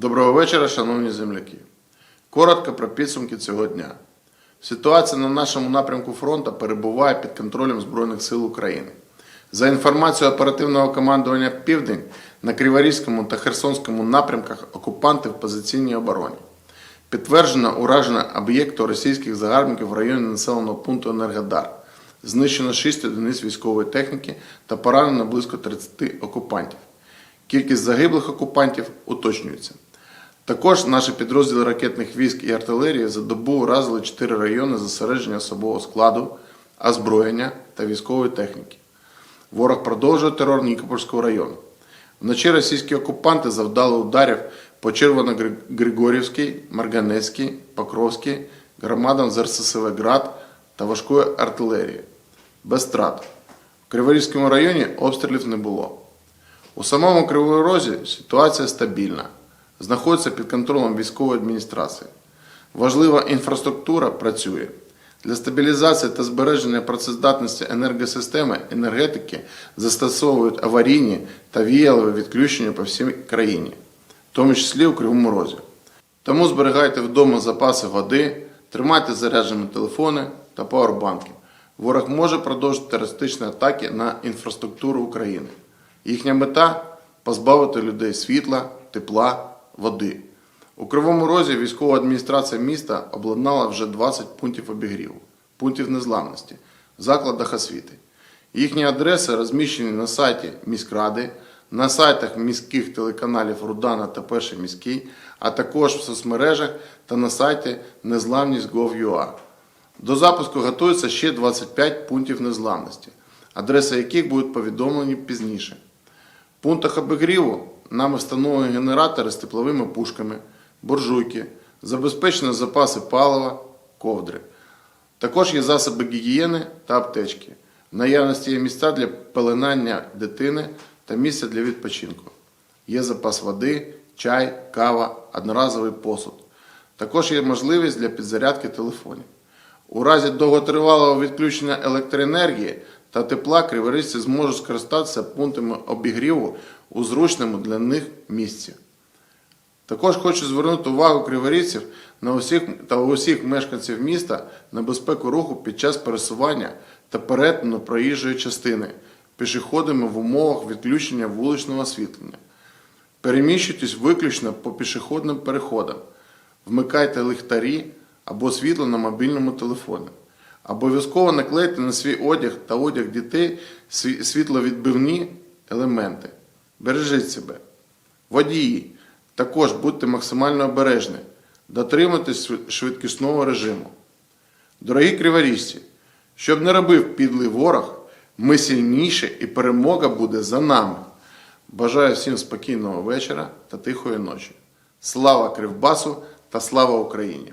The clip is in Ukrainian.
Доброго вечора, шановні земляки. Коротко про підсумки цього дня. Ситуація на нашому напрямку фронту перебуває під контролем Збройних сил України. За інформацією оперативного командування Південь на Криворізькому та Херсонському напрямках окупанти в позиційній обороні. Підтверджено ураження об'єкту російських загарбників в районі населеного пункту Енергодар. Знищено 6 одиниць військової техніки та поранено близько 30 окупантів. Кількість загиблих окупантів уточнюється. Також наші підрозділи ракетних військ і артилерії за добу уразили 4 райони зосередження особового складу, озброєння та військової техніки. Ворог продовжує терор Нікопольського району. Вночі російські окупанти завдали ударів по Червоно-Григорівській, Марганецькій, Покровській, громадам з РССВ Град та важкої артилерії. Без втрат. В Криворізькому районі обстрілів не було. У самому Кривому Розі ситуація стабільна, знаходиться під контролем військової адміністрації. Важлива інфраструктура працює. Для стабілізації та збереження працездатності енергосистеми енергетики застосовують аварійні та віялові відключення по всій країні, в тому числі у Кривому Розі. Тому зберігайте вдома запаси води, тримайте заряджені телефони та пауербанки. Ворог може продовжити терористичні атаки на інфраструктуру України. Їхня мета позбавити людей світла, тепла, води. У Кривому Розі військова адміністрація міста обладнала вже 20 пунктів обігріву, пунктів незламності закладах освіти. Їхні адреси розміщені на сайті міськради, на сайтах міських телеканалів Рудана та Перший міський, а також в соцмережах та на сайті незламність.gov.ua. До запуску готується ще 25 пунктів незламності, адреси яких будуть повідомлені пізніше. В пунктах обігріву нами встановлені генератори з тепловими пушками, буржуйки, забезпечені запаси палива, ковдри. Також є засоби гігієни та аптечки. В наявності є місця для пеленання дитини та місця для відпочинку. Є запас води, чай, кава, одноразовий посуд. Також є можливість для підзарядки телефонів. У разі довготривалого відключення електроенергії та тепла криворізці зможуть скористатися пунктами обігріву у зручному для них місці. Також хочу звернути увагу криворізців на усіх та усіх мешканців міста на безпеку руху під час пересування та перетину проїжджої частини пішоходами в умовах відключення вуличного освітлення. Переміщуйтесь виключно по пішохідним переходам. Вмикайте ліхтарі або світло на мобільному телефоні. Обов'язково наклейте на свій одяг та одяг дітей світловідбивні елементи. Бережіть себе. Водії, також будьте максимально обережні. Дотримуйтесь швидкісного режиму. Дорогі криворіжці, щоб не робив підлий ворог, ми сильніші і перемога буде за нами. Бажаю всім спокійного вечора та тихої ночі. Слава Кривбасу та слава Україні!